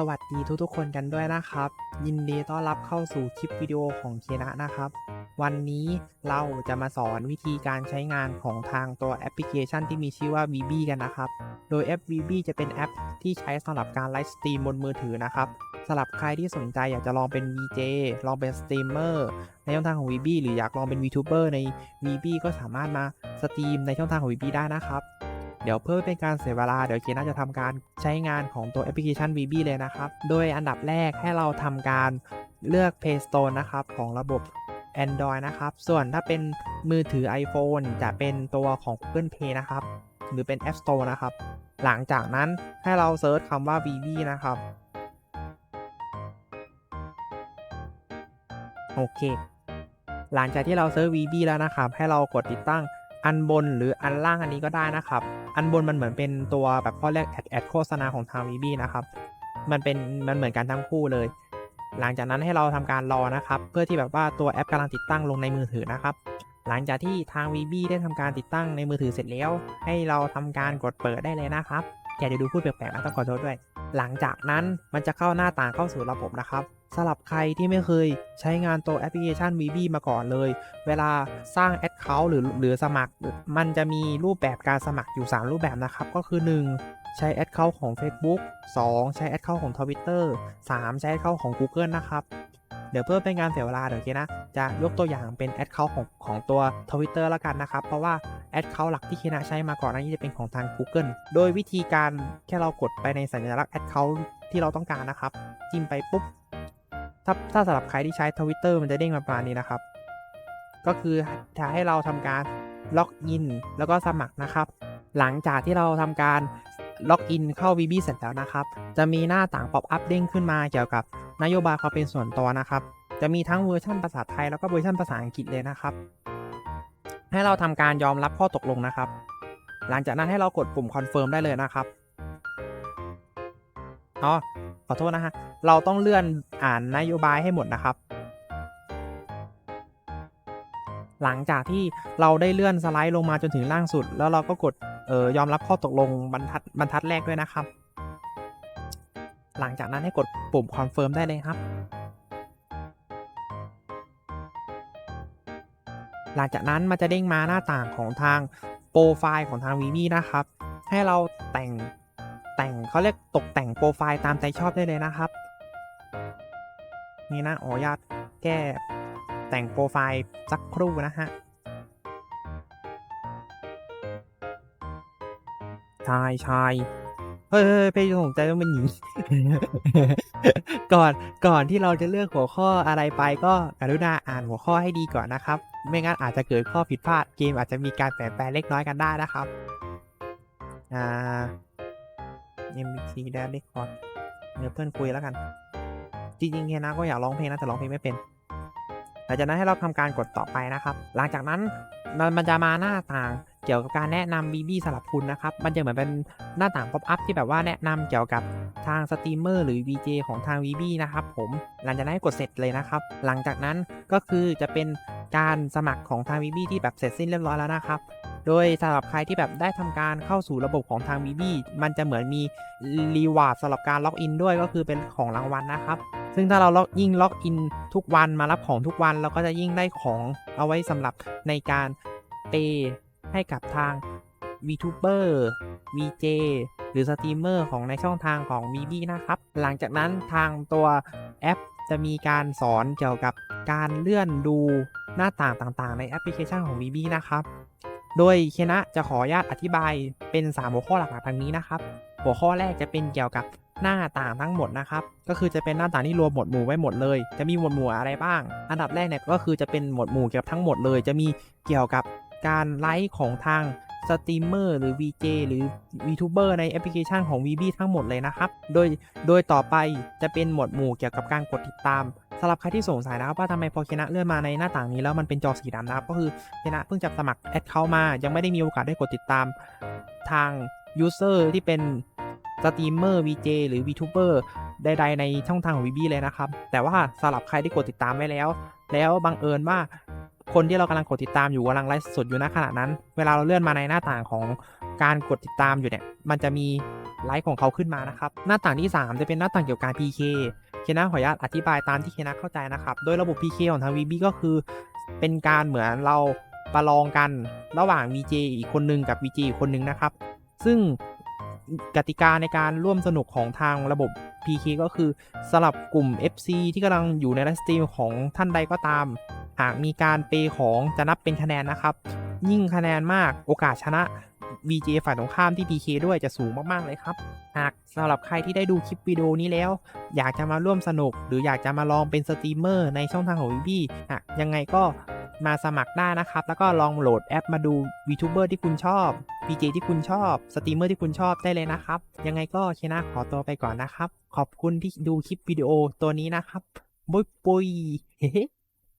สวัสดีทุกๆคนกันด้วยนะครับ ยินดีต้อนรับเข้าสู่คลิปวิดีโอของเคนะนะครับ วันนี้เราจะมาสอนวิธีการใช้งานของทางตัวแอปพลิเคชันที่มีชื่อว่า VB กันนะครับ โดยแอป VB จะเป็นแอปที่ใช้สำหรับการไลฟ์สตรีมบนมือถือนะครับสำหรับใครที่สนใจอยากจะลองเป็น VJ ลองเป็นสตรีมเมอร์ในช่องทางของ VB หรืออยากลองเป็น VTuber ใน VB ก็สามารถมาสตรีมในช่องทางของ VB ได้นะครับ เดี๋ยวเพื่อเป็นการเสียเวลา เดี๋ยวเคน่าจะทำการใช้งานของตัวแอปพลิเคชัน VB เลยนะครับ โดยอันดับแรกให้เราทำการเลือก Play Store นะครับ ของระบบ Android นะครับ ส่วนถ้าเป็นมือถือ iPhone จะเป็นตัวของ Google Play นะครับ หรือเป็น App Store นะครับ หลังจากนั้นให้เราเซิร์ชคำว่า VB นะครับโอเค หลังจากที่เราเซิร์ช VB แล้วนะครับ ให้เรากดติดตั้ง อันบนหรืออันล่างอันนี้ก็ได้นะครับ อันบนมันเหมือนเป็นตัวแบบข้อแรกแอดแอดโฆษณาของทางวีบีนะครับ มันเป็นมันเหมือนกันทั้งคู่เลย หลังจากนั้นให้เราทำการรอนะครับ เพื่อที่แบบว่าตัวแอปกำลังติดตั้งลงในมือถือนะครับ หลังจากที่ทางวีบีได้ทำการติดตั้งในมือถือเสร็จแล้ว ให้เราทำการกดเปิดได้เลยนะครับ อย่าเดี๋ยวดูพูดแปลกๆนะต้องขอโทษด้วย หลังจากนั้นมันจะเข้าหน้าต่างเข้าสู่ระบบนะครับสำหรับใครที่ไม่เคยใช้งานตัวแอปพลิเคชัน VB มาก่อนเลย เวลาสร้าง Account หรือหรือสมัคร มันจะมีรูปแบบการสมัครอยู่ 3 รูปแบบนะครับ ก็คือ 1 ใช้ Account ของ Facebook 2 ใช้ Account ของ Twitter 3 ใช้ Account ของ Google นะครับเดี๋ยวเพื่อเป็นการเสียเวลาเดี๋ยวเคนะ จะยกตัวอย่างเป็น Account ของของตัว Twitter แล้วกันนะครับ เพราะว่า Account หลักที่เคนะใช้มาก่อนหน้านี้จะเป็นของทาง Google โดยวิธีการแค่เรากดไปในสัญลักษณ์ Account ที่เราต้องการนะครับ จิ้มไปปุ๊บ ถ้าถ้าสำหรับใครที่ใช้ Twitter มันจะเด้งมาประมาณนี้นะครับ ก็คือจะให้เราทำการล็อกอินแล้วก็สมัครนะครับ หลังจากที่เราทำการ ล็อกอินเข้า VB เสร็จแล้วนะครับ จะมีหน้าต่างป๊อปอัพเด้งขึ้นมาเกี่ยวกับนโยบายความเป็นส่วนตัวนะครับ จะมีทั้งเวอร์ชันภาษาไทยแล้วก็เวอร์ชันภาษาอังกฤษเลยนะครับ ให้เราทำการยอมรับข้อตกลงนะครับ หลังจากนั้นให้เรากดปุ่มคอนเฟิร์มได้เลยนะครับอ๋อขอโทษนะฮะ เราต้องเลื่อนอ่านนโยบายให้หมดนะครับ หลังจากที่เราได้เลื่อนสไลด์ลงมาจนถึงล่างสุด แล้วเราก็กดเอ่อยอมรับข้อตกลงบรรทัดบรรทัดแรกด้วยนะครับ หลังจากนั้นให้กดปุ่มคอนเฟิร์มได้เลยครับ หลังจากนั้นมันจะเด้งมาหน้าต่างของทางโปรไฟล์ของทาง VB นะครับ ให้เราแต่งแต่งเขาเรียกตกแต่งโปรไฟล์ตามใจชอบได้เลยนะครับ นี่นะออนุญาตแก้ แต่งโปรไฟล์สักครู่นะฮะชายชายเฮ้ยเพจสนใจว่ามันหญิง ก่อน ก่อนที่เราจะเลือกหัวข้ออะไรไปก็กรุณาอ่านหัวข้อให้ดีก่อนนะครับ ไม่งั้นอาจจะเกิดข้อผิดพลาด เกมอาจจะมีการเปลี่ยนแปลงเล็กน้อยกันได้นะครับ อ่า MBC d a n Record เดี๋ยวเพื่อนคุยแล้วกัน จริงๆเฮียนะก็อยากร้องเพลงนะแต่ร้องเพลงไม่เป็น หลังจากนั้นให้เราทำการกดต่อไปนะครับ หลังจากนั้นมันจะมาหน้าต่างเกี่ยวกับการแนะนำ BB สำหรับคุณนะครับ มันจะเหมือนเป็นหน้าต่างป๊อปอัพที่แบบว่าแนะนำเกี่ยวกับทางสตรีมเมอร์หรือ VJ ของทาง VB นะครับผมหลังจากนั้นให้กดเสร็จเลยนะครับ หลังจากนั้นก็คือจะเป็นการสมัครของทาง VB ที่แบบเสร็จสิ้นเรียบร้อยแล้วนะครับ โดยสำหรับใครที่แบบได้ทำการเข้าสู่ระบบของทาง VB มันจะเหมือนมีรีวาร์ดสำหรับการล็อกอินด้วยก็คือเป็นของรางวัลนะครับ ซึ่งถ้าเราล็อกยิ่งล็อกอินทุกวันมารับของทุกวันเราก็จะยิ่งได้ของเอาไว้สำหรับในการเปย์ให้กับทาง VTuber VJ หรือสตรีมเมอร์ของในช่องทางของ VB นะครับ หลังจากนั้นทางตัวแอปจะมีการสอนเกี่ยวกับการเลื่อนดูหน้าต่างต่างๆ ในแอปพลิเคชันของ VB นะครับ โดยเคนะจะขออนุญาตอธิบายเป็น 3 หัวข้อหลักๆทางนี้นะครับ หัวข้อแรกจะเป็นเกี่ยวกับหน้าต่างทั้งหมดนะครับ ก็คือจะเป็นหน้าต่างที่รวมหมวดหมู่ไว้หมดเลย จะมีหมวดหมู่อะไรบ้าง อันดับแรกเนี่ยก็คือจะเป็นหมวดหมู่เกี่ยวกับทั้งหมดเลย จะมีเกี่ยวกับการไลฟ์ของทาง สตรีมเมอร์หรือ VJ หรือ VTuber ในแอปพลิเคชันของ VB ทั้งหมดเลยนะครับ โดยโดยต่อไปจะเป็นหมวดหมู่เกี่ยวกับการกดติดตามสำหรับใครที่สงสัยนะครับว่าทำไมพอเคนะเลื่อนมาในหน้าต่างนี้แล้วมันเป็นจอสีดำนะครับ ก็คือเคนะเพิ่งจะสมัครแอดเข้ามา ยังไม่ได้มีโอกาสได้กดติดตามทาง User ที่เป็นสตรีมเมอร์ VJ หรือ VTuber ใดๆในช่องทางของ VB เลยนะครับ แต่ว่าสำหรับใครที่กดติดตามไว้แล้ว แล้วบังเอิญว่า คนที่เรากำลังกดติดตามอยู่กำลังไลฟ์สดอยู่ณขณะนั้น เวลาเราเลื่อนมาในหน้าต่างของการกดติดตามอยู่เนี่ย มันจะมีไลฟ์ของเขาขึ้นมานะครับ หน้าต่างที่ 3 จะเป็นหน้าต่างเกี่ยวกับการ PK เคนะขออนุญาตอธิบายตามที่เคนะเข้าใจนะครับ โดยระบบ PK ของทาง VB ก็คือ เป็นการเหมือนเราประลองกันระหว่าง VJ อีกคนนึงกับ VJ อีกคนนึงนะครับ ซึ่ง กติกาในการร่วมสนุกของทางระบบ PK ก็คือสลับกลุ่ม FC ที่กำลังอยู่ในไลฟ์สตรีมของท่านใดก็ตาม หากมีการเปย์ของจะนับเป็นคะแนนนะครับ ยิ่งคะแนนมากโอกาสชนะ VJ ฝ่ายตรงข้ามที่ PK ด้วยจะสูงมาก ๆ เลยครับ หากสำหรับใครที่ได้ดูคลิปวิดีโอนี้แล้ว อยากจะมาร่วมสนุก หรืออยากจะมาลองเป็นสตรีมเมอร์ในช่องทางของ VB อะยังไงก็ มาสมัครได้นะครับ แล้วก็ลองโหลดแอปมาดู VTuber ที่คุณชอบ VJ ที่คุณชอบ สตรีมเมอร์ที่คุณชอบได้เลยนะครับ ยังไงก็เคนะขอตัวไปก่อนนะครับ ขอบคุณที่ดูคลิปวิดีโอตัวนี้นะครับ บุยปุยเฮ้